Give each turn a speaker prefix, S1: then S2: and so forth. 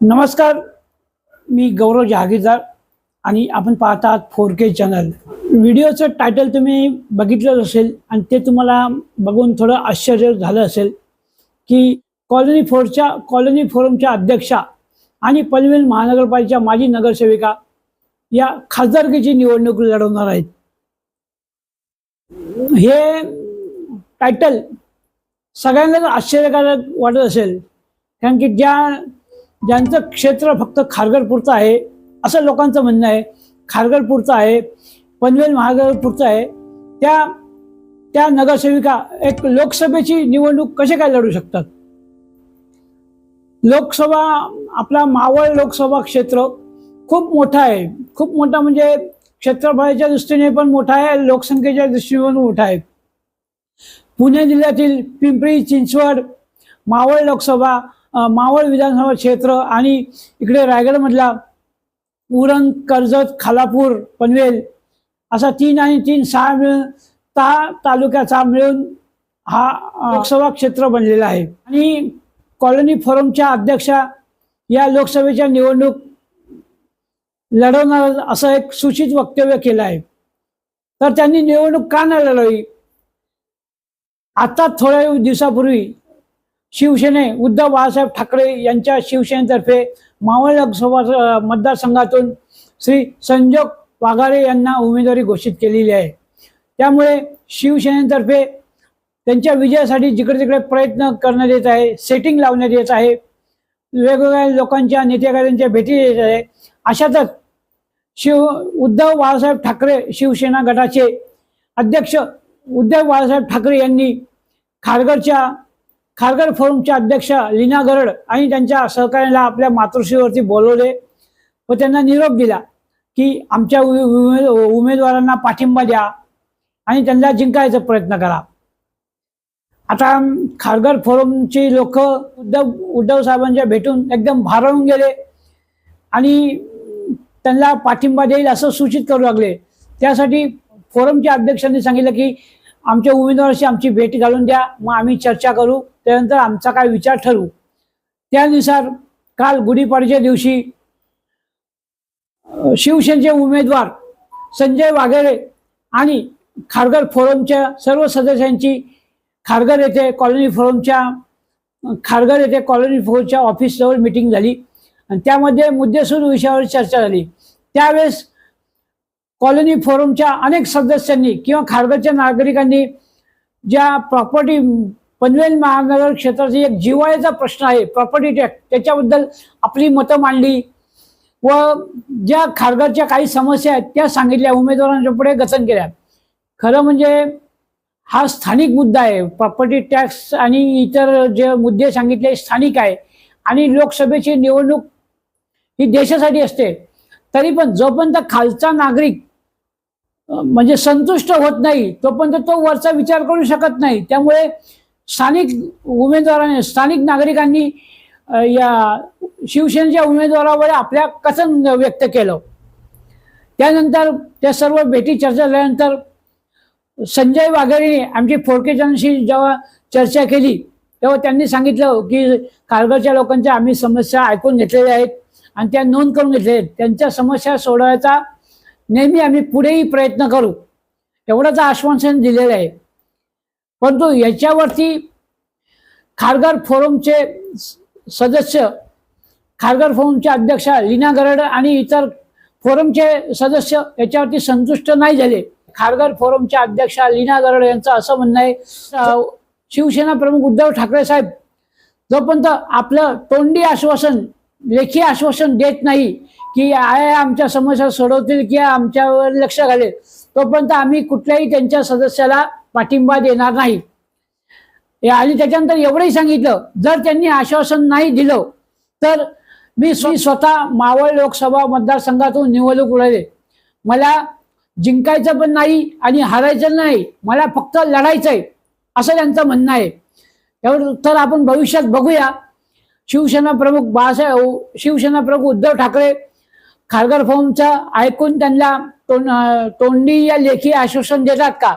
S1: नमस्कार मी गौरव जहागीरदार आणि आपण पाहत आहात फोर के चॅनल व्हिडिओचं टायटल तुम्ही बघितलं असेल आणि ते तुम्हाला बघून थोडं आश्चर्य झालं असेल की कॉलनी फोरच्या कॉलनी फोरमच्या अध्यक्षा आणि पनवेल महानगरपालिकेच्या माजी नगरसेविका या खासदारकीची निवडणूक लढवणार आहेत. हे टायटल सगळ्यांनाच आश्चर्यकारक वाटत असेल. कारण की ज्या ज्यांचं क्षेत्र फक्त खारघरपूरचं आहे असं लोकांचं म्हणणं आहे. खारघरपूरचं आहे पनवेल महागरपूरचं आहे. त्या त्या नगरसेविका एक लोकसभेची निवडणूक कसे काय लढू शकतात? लोकसभा आपला मावळ लोकसभा क्षेत्र खूप मोठा आहे. खूप मोठा म्हणजे क्षेत्रफळाच्या दृष्टीने पण मोठा आहे लोकसंख्येच्या दृष्टीने पण मोठा आहे. पुणे जिल्ह्यातील पिंपरी चिंचवड मावळ लोकसभा मावळ विधानसभा क्षेत्र आणि इकडे रायगडमधला उरण कर्जत खालापूर पनवेल असा तीन आणि तीन सहा मिळून ता तालुक्याचा मिळून हा लोकसभा क्षेत्र बनलेला आहे. आणि कॉलनी फोरमच्या अध्यक्षा या लोकसभेच्या निवडणूक लढवणार असं एक सूचित वक्तव्य केलं आहे. तर त्यांनी निवडणूक का नाही लढवली? आता थोड्या दिवसापूर्वी शिवसेने उद्धव बाळासाहेब ठाकरे यांच्या शिवसेनेतर्फे मावळ लोकसभा मतदारसंघातून श्री संजोग वाघारे यांना उमेदवारी घोषित केलेली आहे. त्यामुळे शिवसेनेतर्फे त्यांच्या विजयासाठी जिकडे तिकडे प्रयत्न करण्यात येत आहे सेटिंग लावण्यात येत आहे वेगवेगळ्या लोकांच्या नेतेकऱ्यांच्या भेटी येत आहे. अशातच शिव उद्धव बाळासाहेब ठाकरे शिवसेना गटाचे अध्यक्ष उद्धव बाळासाहेब ठाकरे यांनी खारघरच्या खारघर फोरमच्या अध्यक्षा लीना गरड आणि त्यांच्या सहकार्याला आपल्या मातृश्रीवरती बोलवले व त्यांना निरोप दिला की आमच्या उमेद उमेदवारांना पाठिंबा द्या आणि त्यांना जिंकायचा प्रयत्न करा. आता खारघर फोरमची लोक उद्धव उद्धव साहेबांच्या भेटून एकदम भारावून गेले आणि त्यांना पाठिंबा देईल असं सूचित करू लागले. त्यासाठी फोरमच्या अध्यक्षांनी सांगितलं की आमच्या उमेदवाराशी आमची भेट घालून द्या मग आम्ही चर्चा करू त्यानंतर आमचा काय विचार ठरवू. त्यानुसार काल गुढीपाडव्याच्या दिवशी शिवसेनेचे उमेदवार संजय वाघेरे आणि खारघर फोरमच्या सर्व सदस्यांची खारघर येथे कॉलनी फोरमच्या खारघर येथे कॉलनी फोरमच्या ऑफिसजवळ मिटिंग झाली. आणि त्यामध्ये मुद्देसूद विषयावर चर्चा झाली. त्यावेळेस कॉलनी फोरमच्या अनेक सदस्यांनी किंवा खारघरच्या नागरिकांनी ज्या प्रॉपर्टी पनवेल महानगर क्षेत्राचा एक जिवाळ्याचा प्रश्न आहे प्रॉपर्टी टॅक्स त्याच्याबद्दल आपली मतं मांडली व ज्या खारघरच्या काही समस्या आहेत त्या सांगितल्या उमेदवारांच्या पुढे गथन केल्या. खरं म्हणजे हा स्थानिक मुद्दा आहे प्रॉपर्टी टॅक्स आणि इतर जे मुद्दे सांगितले स्थानिक आहे आणि लोकसभेची निवडणूक ही देशासाठी असते. तरी पण जोपर्यंत खालचा नागरिक म्हणजे संतुष्ट होत नाही तोपर्यंत तो वरचा विचार करू शकत नाही. त्यामुळे स्थानिक उमेदवाराने स्थानिक नागरिकांनी या शिवसेनेच्या उमेदवारावर आपल्या कथन व्यक्त केलं. त्यानंतर त्या सर्व भेटी चर्चा झाल्यानंतर संजय वाघेरेने आमची फोडकेजांशी जेव्हा चर्चा केली तेव्हा त्यांनी सांगितलं की खारघरच्या लोकांच्या आम्ही समस्या ऐकून घेतलेल्या आहेत आणि त्या नोंद करून घेतल्या आहेत. त्यांच्या समस्या सोडवायचा नेहमी आम्ही पुढेही प्रयत्न करू. एवढंच आश्वासन दिलेलं आहे. परंतु याच्यावरती खारघर फोरमचे सदस्य खारघर फोरमचे अध्यक्षा लीना गरड आणि इतर फोरमचे सदस्य याच्यावरती संतुष्ट नाही झाले. खारघर फोरमच्या अध्यक्षा लीना गरड यांचं असं म्हणणं आहे शिवसेना प्रमुख उद्धव ठाकरे साहेब जोपर्यंत आपलं तोंडी आश्वासन लेखी आश्वासन देत नाही की आय आमच्या समस्या सोडवतील किंवा आमच्यावर लक्ष घालेल तोपर्यंत आम्ही कुठल्याही त्यांच्या सदस्याला पाठिंबा देणार नाही. आणि त्याच्यानंतर एवढंही सांगितलं जर त्यांनी आश्वासन नाही दिलं तर मी स्वतः मावळ लोकसभा मतदारसंघातून निवडणूक उडवले मला जिंकायचं पण नाही आणि हारायचं नाही मला फक्त लढायचंय असं त्यांचं म्हणणं आहे. तर आपण भविष्यात बघूया. शिवसेना प्रमुख बाळासाहेब शिवसेना प्रमुख उद्धव ठाकरे खारघर फॉर्मचं ऐकून त्यांना तोंडी या लेखी आश्वासन देतात का?